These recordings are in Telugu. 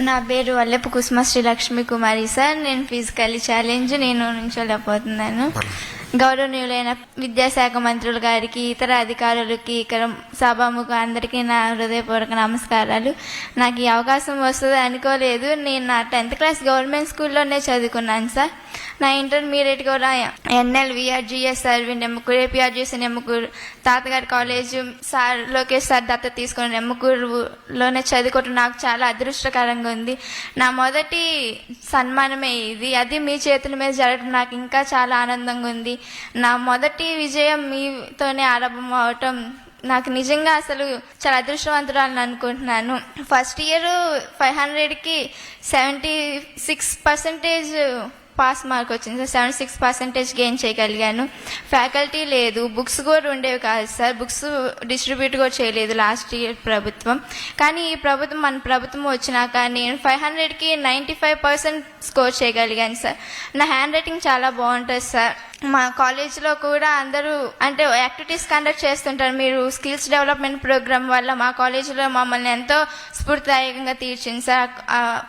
నా పేరు వల్లెపు కుసుమ శ్రీ లక్ష్మి కుమారి సార్. నేను ఫిజికల్లీ ఛాలెంజ్ నేను నుంచోలేకపోతున్నాను గౌరవనీయులైన విద్యాశాఖ మంత్రులు గారికి ఇతర అధికారులకి ఇక్కడ సభాముఖ అందరికీ నా హృదయపూర్వక నమస్కారాలు. నాకు ఈ అవకాశం వస్తుంది అనుకోలేదు. నేను నా టెన్త్ క్లాస్ గవర్నమెంట్ స్కూల్లోనే చదువుకున్నాను సార్. నా ఇంటర్మీడియట్ కూడా NL విఆర్జిఎస్ sir Nemmakuru APRGS Nemmakuru. తాతగారి కాలేజ్ సార్ లోకేష్ సార్ దత్త తీసుకుని నెమ్మకూరులోనే చదువుకోవటం నాకు చాలా అదృష్టకరంగా ఉంది. నా మొదటి సన్మానమే ఇది. అది మీ చేతుల మీద జరగడం నాకు ఇంకా చాలా ఆనందంగా ఉంది. నా మొదటి విజయం మీతోనే ఆరంభం అవటం నాకు నిజంగా అసలు చాలా అదృష్టవంతురాలని అనుకుంటున్నాను. ఫస్ట్ ఇయర్ ఫైవ్ హండ్రెడ్కి seventy six percentage pass mark వచ్చింది sir. Seventy six percentage gain చేయగలిగాను. ఫ్యాకల్టీ లేదు. బుక్స్ కూడా ఉండేవి కాదు సార్. బుక్స్ డిస్ట్రిబ్యూట్ కూడా చేయలేదు లాస్ట్ ఇయర్ ప్రభుత్వం. కానీ ఈ ప్రభుత్వం మన ప్రభుత్వం వచ్చినాక నేను ఫైవ్ హండ్రెడ్కి నైంటీ ఫైవ్ పర్సెంట్ స్కోర్ చేయగలిగాను సార్. నా హ్యాండ్ రైటింగ్ చాలా బాగుంటుంది సార్. మా కాలేజ్లో కూడా అందరూ అంటే యాక్టివిటీస్ కండక్ట్ చేస్తుంటారు. మీరు స్కిల్స్ డెవలప్మెంట్ ప్రోగ్రామ్ వల్ల మా కాలేజీలో మమ్మల్ని ఎంతో స్ఫూర్తిదాయకంగా తీర్చింది సార్.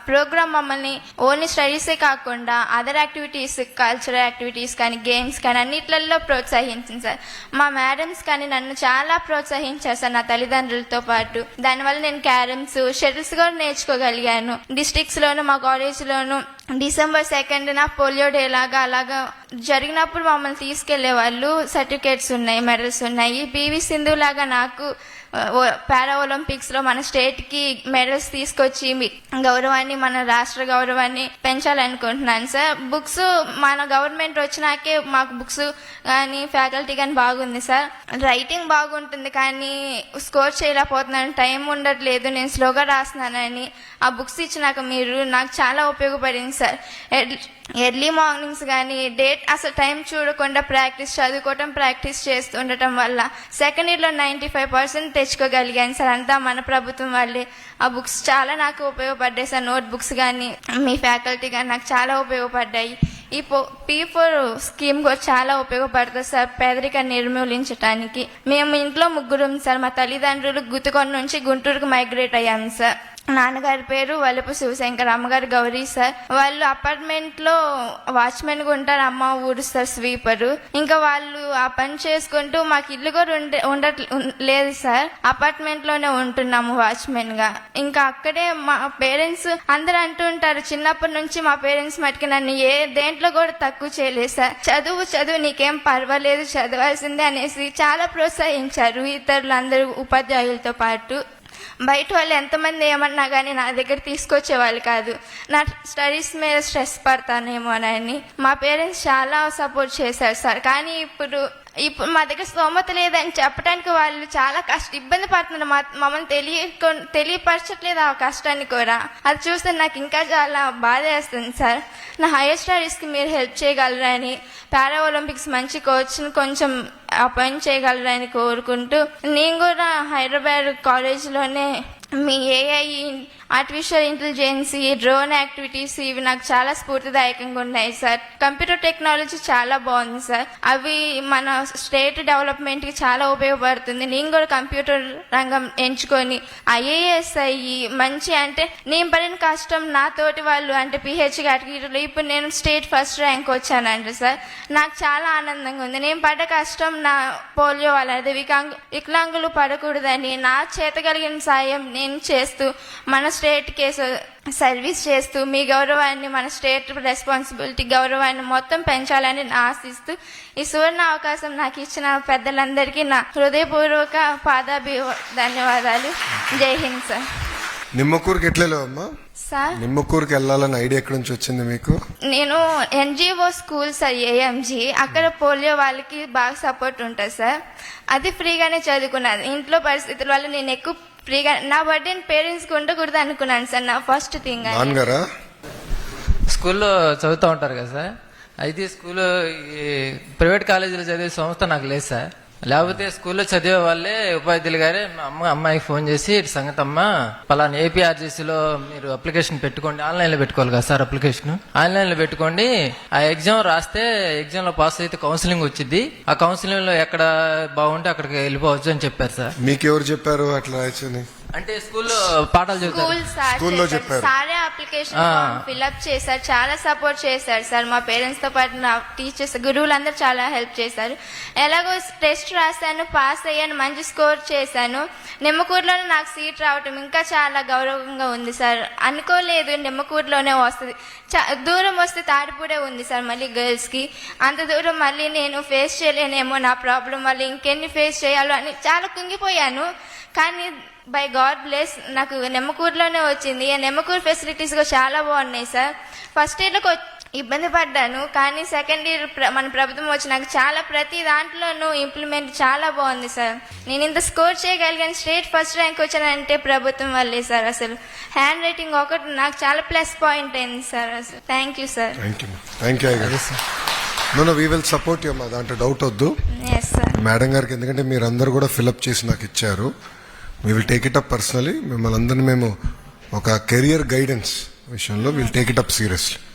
ప్రోగ్రామ్ మమ్మల్ని ఓన్లీ స్టడీసే కాకుండా అదర్ యాక్టివిటీస్ కల్చరల్ యాక్టివిటీస్ కానీ గేమ్స్ కానీ అన్నిట్లలో ప్రోత్సహించింది సార్. మా మేడమ్స్ కానీ నన్ను చాలా ప్రోత్సహించారు సార్ నా తల్లిదండ్రులతో పాటు. దానివల్ల నేను క్యారమ్స్ షటిల్స్ కూడా నేర్చుకోగలిగాను. డిస్ట్రిక్ట్స్లోను మా కాలేజీలోను డిసెంబర్ సెకండ్ నా పోలియో డే లాగా అలాగా జరిగినప్పుడు మమ్మల్ని తీసుకెళ్ళే వాళ్ళు సర్టిఫికేట్స్ ఉన్నాయి మెడల్స్ ఉన్నాయి. పివి సింధు లాగా నాకు పారా ఒలింపిక్స్లో మన స్టేట్కి మెడల్స్ తీసుకొచ్చి గౌరవాన్ని మన రాష్ట్ర గౌరవాన్ని పెంచాలనుకుంటున్నాను సార్. బుక్స్ మన గవర్నమెంట్ వచ్చినాకే మాకు బుక్స్ కానీ ఫ్యాకల్టీ కానీ బాగుంది సార్. రైటింగ్ బాగుంటుంది కానీ స్కోర్ చేయలేకపోతున్నాను. టైం ఉండట్లేదు. నేను స్లోగా రాస్తున్నానని ఆ బుక్స్ ఇచ్చినాక మీరు నాకు చాలా ఉపయోగపడింది సార్. ఎర్లీ- మార్నింగ్స్ కానీ డేట్ అసలు టైం చూడకుండా ప్రాక్టీస్ చదువుకోవటం ప్రాక్టీస్ చేస్తుండటం వల్ల సెకండ్ ఇయర్లో నైంటీ ఫైవ్ పర్సెంట్ తెచ్చుకోగలిగాను సార్. అంతా మన ప్రభుత్వం వల్లే ఆ బుక్స్ చాలా నాకు ఉపయోగపడ్డాయి సార్. నోట్ బుక్స్ కానీ మీ ఫ్యాకల్టీ కానీ నాకు చాలా ఉపయోగపడ్డాయి. ఈ పో పీ ఫోర్ స్కీమ్ కూడా చాలా ఉపయోగపడుతుంది సార్. పేదరిక నిర్మూలించడానికి మేము ఇంట్లో ముగ్గురం సార్ మా తల్లిదండ్రులు గుతుకొని నుంచి గుంటూరుకు మైగ్రేట్ అయ్యాము సార్. నాన్నగారి పేరు వల్లపు శివశంకర్ అమ్మగారు గౌరీ సార్. వాళ్ళు అపార్ట్మెంట్లో వాచ్మెన్గా ఉంటారు అమ్మ సార్ స్వీపరు ఇంకా వాళ్ళు ఆ పని చేసుకుంటూ మాకు ఇల్లు కూడా ఉండే లేదు సార్. అపార్ట్మెంట్లోనే ఉంటున్నాము వాచ్మెన్గా. ఇంకా అక్కడే మా పేరెంట్స్ అందరూ అంటుంటారు చిన్నప్పటి నుంచి మా పేరెంట్స్ మటుకు నన్ను ఏ దేంట్లో కూడా తక్కువ చేయలేదు సార్. చదువు చదువు నీకేం పర్వాలేదు చదవాల్సిందే అనేసి చాలా ప్రోత్సహించారు ఇతరులందరూ ఉపాధ్యాయులతో పాటు. బయట వాళ్ళు ఎంతమంది ఏమన్నా కానీ నా దగ్గర తీసుకొచ్చేవాళ్ళు కాదు. నా స్టడీస్ మీద స్ట్రెస్ పడతానేమోనని మా పేరెంట్స్ చాలా సపోర్ట్ చేశారు సార్. కానీ ఇప్పుడు ఇప్పుడు మా దగ్గర స్తోమత లేదని చెప్పడానికి వాళ్ళు చాలా కష్ట ఇబ్బంది పడుతున్నారు. మా మమ్మల్ని తెలియ తెలియపరచట్లేదు ఆ కష్టాన్ని కూడా. అది చూస్తే నాకు ఇంకా చాలా బాధ వేస్తుంది సార్. నా హైయర్ స్టడీస్కి మీరు హెల్ప్ చేయగలరని పారా ఒలింపిక్స్ మంచి కోచ్ని కొంచెం అపాయింట్ చేయగలరని కోరుకుంటూ నేను కూడా హైదరాబాద్ కాలేజ్లోనే మీ AI artificial intelligence drone activities ఇవి నాకు చాలా స్ఫూర్తిదాయకంగా ఉన్నాయి సార్ కంప్యూటర్ టెక్నాలజీ చాలా బాగుంది సార్ అవి మన స్టేట్ డెవలప్మెంట్కి చాలా ఉపయోగపడుతుంది. నేను కూడా కంప్యూటర్ రంగం ఎంచుకొని ఐఏఎస్ అయ్యి మంచి అంటే నేను పడిన కష్టం నా తోటి వాళ్ళు అంటే పిహెచ్ కేటగిరీలో ఇప్పుడు నేను స్టేట్ ఫస్ట్ ర్యాంక్ వచ్చానంట సార్ నాకు చాలా ఆనందంగా ఉంది. నేను పడ్డ కష్టం నా పోలియో వాళ్ళది. వికలాంగు వికలాంగులు పడకూడదని నా చేతగలిగిన సాయం నేను చేస్తూ మన స్టేట్ కేసు సర్వీస్ చేస్తూ మీ గౌరవాన్ని మన స్టేట్ రెస్పాన్సిబిలిటీ గౌరవాన్ని మొత్తం పెంచాలని ఆశిస్తూ ఈ సువర్ణ అవకాశం నాకు ఇచ్చిన పెద్దలందరికీ నా హృదయపూర్వక పాదాభి ధన్యవాదాలు. జై హింద్ సార్. నిమ్మకూరుకి ఎట్లేలో అమ్మా? సార్? నిమ్మకూరుకి వెళ్ళాలని ఐడియా ఎక్కడి నుంచి వచ్చింది మీకు? నేను ఎన్జిఓ స్కూల్ సార్ ఏఎంజీ. అక్కడ పోలియో వాళ్ళకి బాగా సపోర్ట్ ఉంటుంది సార్. అది ఫ్రీగానే చదువుకున్నాను. ఇంట్లో పరిస్థితుల వల్ల నేను ఎక్కువ ఫ్రీగా నా బర్త్డే పేరెంట్స్కి ఉండకూడదు అనుకున్నాను సార్ నా ఫస్ట్ థింగ్ నాన్నగారా? స్కూల్లో చదువుతూ ఉంటారు కదా సార్. అయితే స్కూల్లో ఈ ప్రైవేట్ కాలేజీలో చదివే సంస్థ నాకు లేదు సార్. లేకపోతే స్కూల్లో చదివే వాళ్ళే ఉపాధ్యాయులు గారే మా అమ్మ అమ్మాయికి ఫోన్ చేసి "ఇటు సంగతి అమ్మ పలానా ఏపీఆర్జీసీలో మీరు అప్లికేషన్ పెట్టుకోండి ఆన్లైన్లో పెట్టుకోవాలి కదా సార్ అప్లికేషన్. ఆన్లైన్లో పెట్టుకోండి ఆ ఎగ్జామ్ రాస్తే ఎగ్జామ్లో పాస్ అయితే కౌన్సిలింగ్ వచ్చింది ఆ కౌన్సిలింగ్లో ఎక్కడ బాగుంటే అక్కడికి వెళ్ళిపోవచ్చు అని చెప్పారు సార్. మీకెవరు చెప్పారు అట్లా అంటే స్కూల్లో పాఠాలు స్కూల్ సార్ స్కూల్లో చెప్పారు. సారే అప్లికేషన్ ఆ. ఫిల్అప్ చేశారు. చాలా సపోర్ట్ చేశారు సార్. మా పేరెంట్స్తో పాటు నా టీచర్స్ గురువులందరూ చాలా హెల్ప్ చేశారు. ఎలాగో టెస్ట్ రాశాను పాస్ అయ్యాను మంచి స్కోర్ చేశాను. నిమ్మకూరులోనే నాకు సీట్ రావటం ఇంకా చాలా గౌరవంగా ఉంది సార్. అనుకోలేదు నిమ్మకూరులోనే వస్తుంది. చా- దూరం వస్తే తాడిపూడే ఉంది సార్ మళ్ళీ గర్ల్స్కి. అంత దూరం మళ్ళీ నేను ఫేస్ చేయలేనేమో నా ప్రాబ్లం మళ్ళీ ఇంకెన్ని ఫేస్ చేయాలో అని చాలా కుంగిపోయాను. కానీ బై గాడ్ బ్లెస్. నాకు నెమ్మకూరులోనే వచ్చింది. ఆ నెమ్మకూరు ఫెసిలిటీస్ కూడా చాలా బాగున్నాయి సార్. ఫస్ట్ ఇయర్లో ఇబ్బంది పడ్డాను కానీ సెకండ్ ఇయర్ ప్ర- మన ప్రభుత్వం వచ్చి నాకు చాలా ప్రతి దాంట్లోనూ ఇంప్లిమెంట్ చాలా బాగుంది సార్. నేను ఇంత స్కోర్ చేయగలిగాను స్టేట్ ఫస్ట్ ర్యాంక్ వచ్చానంటే ప్రభుత్వం వల్లే సార్ అసలు. హ్యాండ్ రైటింగ్ ఒకటి నాకు చాలా ప్లస్ పాయింట్ అయింది సార్ అసలు. Thank you sir. Thank you no no we will support you అమ్మా దాంట్లో డౌట్ వద్దు. ఎస్ సార్ మేడం గారికి ఎందుకంటే మీరు అందరు కూడా ఫిలప్ చేసి నాకు ఇచ్చారు. We will take it up personally మిమ్మల్ని అందరినీ మేము ఒక కెరియర్ గైడెన్స్ విషయంలో will take it up seriously